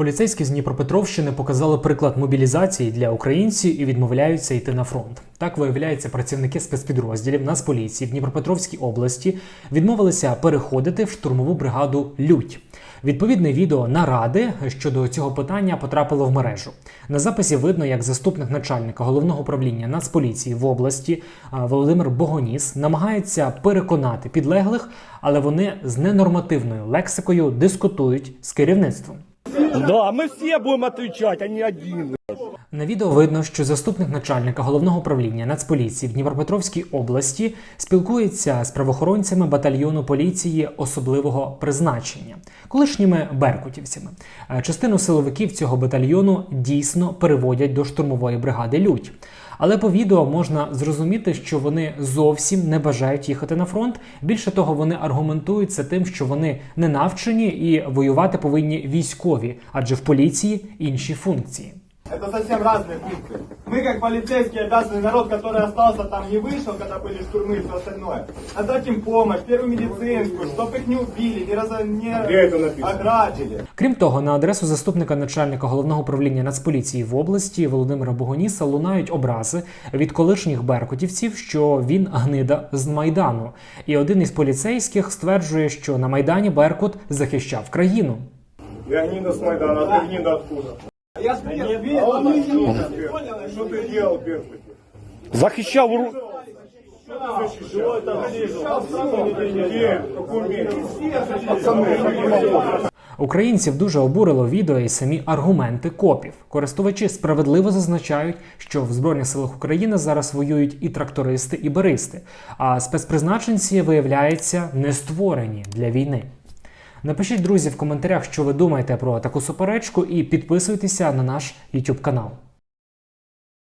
Поліцейські з Дніпропетровщини показали приклад мобілізації для українців і відмовляються йти на фронт. Так виявляється, працівники спецпідрозділів Нацполіції в Дніпропетровській області відмовилися переходити в штурмову бригаду Лють. Відповідне відео наради щодо цього питання потрапило в мережу. На записі видно, як заступник начальника головного управління Нацполіції в області Володимир Богоніс намагається переконати підлеглих, але вони з ненормативною лексикою дискутують з керівництвом. Да, мы все будем отвечать, а не один. На відео видно, що заступник начальника головного управління Нацполіції в Дніпропетровській області спілкується з правоохоронцями батальйону поліції особливого призначення, колишніми беркутівцями. Е, Частину силовиків цього батальйону дійсно переводять до штурмової бригади Лють. Але по відео можна зрозуміти, що вони зовсім не бажають їхати на фронт. Більше того, вони аргументують це тим, що вони не навчені і воювати повинні військові, адже в поліції інші функції. Это совсем разные пункты. Мы, как полицейские, обязаны народ, который остался там, не вышел, когда были штурмы и все остальное, отдать им помощь, первую медицинскую, чтобы их не убили, не, раз... не ограбили. Крім того, на адресу заступника начальника головного управління Нацполіції в області Володимира Богоніса лунають образи від колишніх беркутівців, що він гнида з майдану. І один із поліцейських стверджує, що на майдані Беркут захищав країну. Я гнида с Майдана, а ты гнида откуда? Я ж я видел, он не понял, Что ты делал, Беркут? Захищав ру... Українців дуже обурило відео і самі аргументи копів. Користувачі справедливо зазначають, що в Збройних силах України зараз воюють і трактористи, і баристи, а спецпризначенці, виявляється, не створені для війни. Напишіть, друзі, в коментарях, що ви думаєте про таку суперечку, і підписуйтеся на наш YouTube канал.